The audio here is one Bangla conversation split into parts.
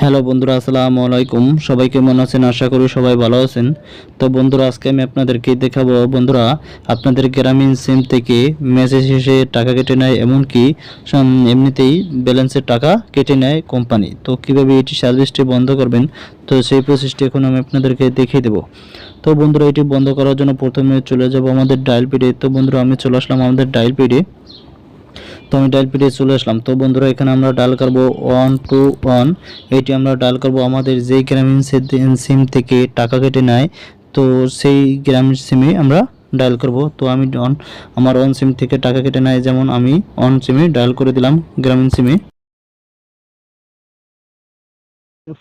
হ্যালো বন্ধুরা, আসসালামু আলাইকুম। সবাই কেমন আছেন? আশা করি সবাই ভালো আছেন। তো বন্ধুরা, আজকে আমি আপনাদেরকে দেখাবো, বন্ধুরা, আপনাদের গ্রামীণ সিম থেকে মেসেজ শেষে টাকা কেটে নেয়, এমনকি এমনিতেই ব্যালেন্সের টাকা কেটে নেয় কোম্পানি। তো কীভাবে এটি সার্ভিসটি বন্ধ করবেন? তো সেই প্রসেসটি এখন আমি আপনাদেরকে দেখিয়ে দেবো। তো বন্ধুরা, এটি বন্ধ করার জন্য প্রথমে চলে যাব আমাদের ডায়াল পিডে তো বন্ধুরা, আমি চলে আসলাম আমাদের ডায়াল পিডে তো আমি ডায়াল পিডে চলে আসলাম। তো বন্ধুরা, এখানে আমরা ডায়াল করব ওয়ান টু ওয়ান এটি আমরা ডায়াল করব আমাদের যেই গ্রামীণ সিম থেকে টাকা কেটে নেয়, তো সেই গ্রামীণ সিমে আমরা ডায়াল করব। তো আমি অন আমার অন সিম থেকে টাকা কেটে নেয়, যেমন আমি অন সিমে ডায়াল করে দিলাম গ্রামীণ সিমে।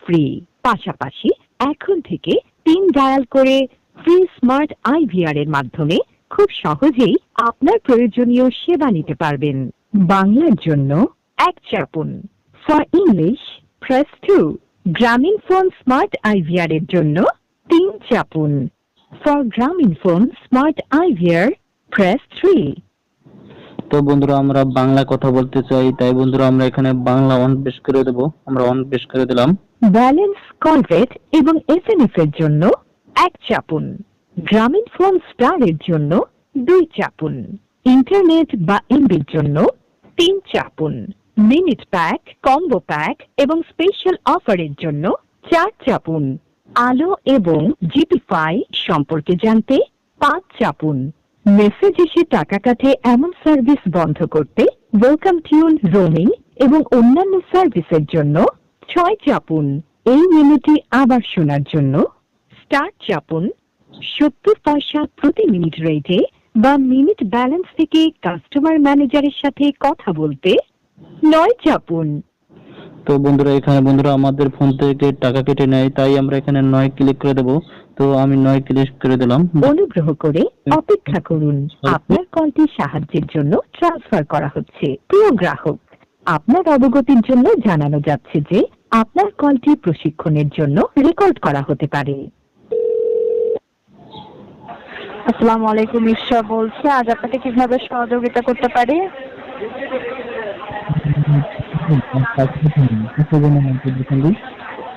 ফ্রি পাশাপাশি এখন থেকে পিন ডায়াল করে ফ্রি স্মার্ট আইভিআর এর মাধ্যমে খুব সহজেই আপনার প্রয়োজনীয় সেবা নিতে পারবেন। বাংলার জন্য এক চাপুন। For English press two Grameenphone smart IVR এর জন্য তিন চাপুন। For Grameenphone smart IVR press three তো বন্ধুরা আমরা বাংলা কথা বলতে চাই। তাই বন্ধুরা আমরা এখানে বাংলা অন বেশ করে দেবো। আমরা অন বেশ করে দিলাম। ব্যালেন্স কলরেট এবং এসএমএস এর জন্য এক চাপুন। গ্রামীণ ফোন স্টার এর জন্য দুই চাপুন। ইন্টারনেট বা এমবির জন্য তিন চাপুন মিনিট প্যাক কম্বো প্যাক এবং স্পেশাল অফারের জন্য চার চাপুন। আলো এবং জিপিফাই সম্পর্কে জানতে পাঁচ চাপুন। মেসেজ এসে টাকা কাটে এমন সার্ভিস বন্ধ করতে ওয়েলকাম টিউন রোমিং এবং অন্যান্য সার্ভিসের জন্য ছয় চাপুন। এই মেনুটি আবার শোনার জন্য স্টার চাপুন। সত্তর পয়সা প্রতি মিনিট রেটে বা মিনিট ব্যালেন্স থেকে কাস্টমার ম্যানেজারের সাথে কথা বলতে নয় চাপুন। তো বন্ধুরা এখানে বন্ধুরা আমাদের ফোন থেকে টাকা কেটে নেয় তাই আমরা এখানে নয় ক্লিক করে দেবো। তো আমি নয় ক্লিক করে দিলাম। অনুগ্রহ করে অপেক্ষা করুন। আপনার কলটি সাহায্যের জন্য ট্রান্সফার করা হচ্ছে। প্রিয় গ্রাহক আপনার অবগতির জন্য জানানো যাচ্ছে যে আপনার কলটি প্রশিক্ষণের জন্য রেকর্ড করা হতে পারে। আসসালামু আলাইকুম ঈশ্বর বলছে। আজ আপনাকে কীভাবে সহযোগিতা করতে পারি?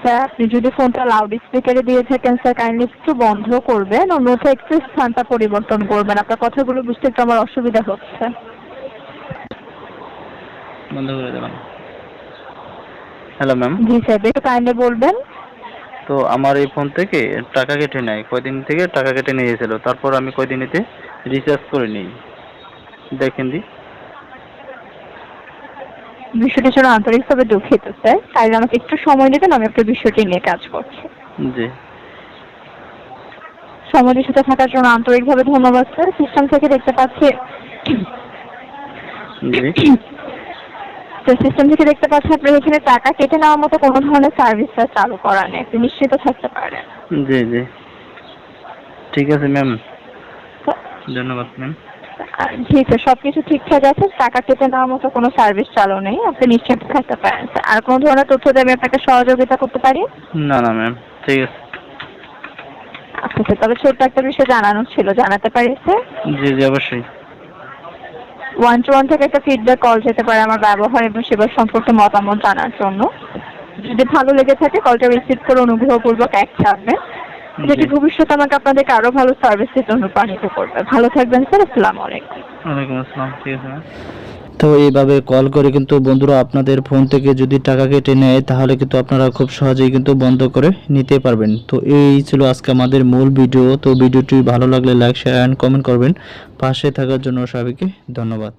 স্যার আপনি যদি ফোনটা লাউড স্পিকারে দিয়ে থাকেন স্যার কাইন্ডলি একটু বন্ধ করবেন। অন্যথা একটু স্থানটা পরিবর্তন করবেন। আপনার কথাগুলো বুঝতে একটু আমার অসুবিধা হচ্ছে। বন্ধ করে দিলাম হ্যালো ম্যাম। জি স্যার একটু কাইন্ডলি বলবেন। তো আমার এই ফোন থেকে টাকা কেটে নেয়। কয়দিন থেকে টাকা কেটে নিয়ে নিয়েছিল তারপর আমি কয়দিন এতে রিচার্জ করে নিই। দেখেন দি। বিষয়টির জন্য আন্তরিকভাবে দুঃখিত স্যার। তাই আমাকে একটু সময় দেবেন আমি আপনার বিষয়টি নিয়ে কাজ করছি। জি। সময়ের সাথে থাকার জন্য আন্তরিকভাবে ধন্যবাদ স্যার। সিস্টেম থেকে দেখতে পাচ্ছি জি। তো সিস্টেম থেকে দেখতে পাচ্ছি আপনার এখানে টাকা কেটে নেওয়ার মতো কোনো ধরনের সার্ভিস চালু করা নেই। আপনি নিশ্চিত থাকতে পারেন। জি জি। ঠিক আছে ম্যাম ধন্যবাদ ম্যাম আর জি স্যার সব কিছু ঠিকঠাক আছে? টাকা কেটে নেওয়ার মতো কোনো সার্ভিস চালু নেই? আপনি নিশ্চিত থাকতে পারেন আর কোনো ধরনের তথ্য দিয়ে আমি আপনাকে সহযোগিতা করতে পারি? না না ম্যাম ঠিক আছে। আচ্ছা স্যার তবে ছোট্ট একটা বিষয় জানানোর ছিল। জানাতে পারি স্যার জি জি অবশ্যই। ওয়ান টু ওয়ান থেকে একটা ফিডব্যাক কল যেতে পারে আমার ব্যবহার এবং সেবার সম্পর্কে মতামত জানার জন্য। যদি ভালো লেগে থাকে কলটা রিসিভ করে অনুগ্রহপূর্বক এক থাকবে। যেটি ভবিষ্যতে আমাকে আপনাদেরকে আরও ভালো সার্ভিস দিতে অনুপ্রাণিত করবে। ভালো থাকবেন স্যার আসসালামু আলাইকুম। ওয়ালাইকুম আসসালাম ঠিক আছে তো এইভাবে কল করে কিন্তু বন্ধুরা আপনাদের ফোন থেকে যদি টাকা কেটে নেয়, তাহলে কিন্তু আপনারা খুব সহজেই কিন্তু বন্ধ করে নিতে পারবেন। তো এই ছিল আজকে আমাদের মূল ভিডিও তো ভিডিওটি ভালো লাগলে লাইক শেয়ার অ্যান্ড কমেন্ট করবেন। পাশে থাকার জন্য সবাইকে ধন্যবাদ।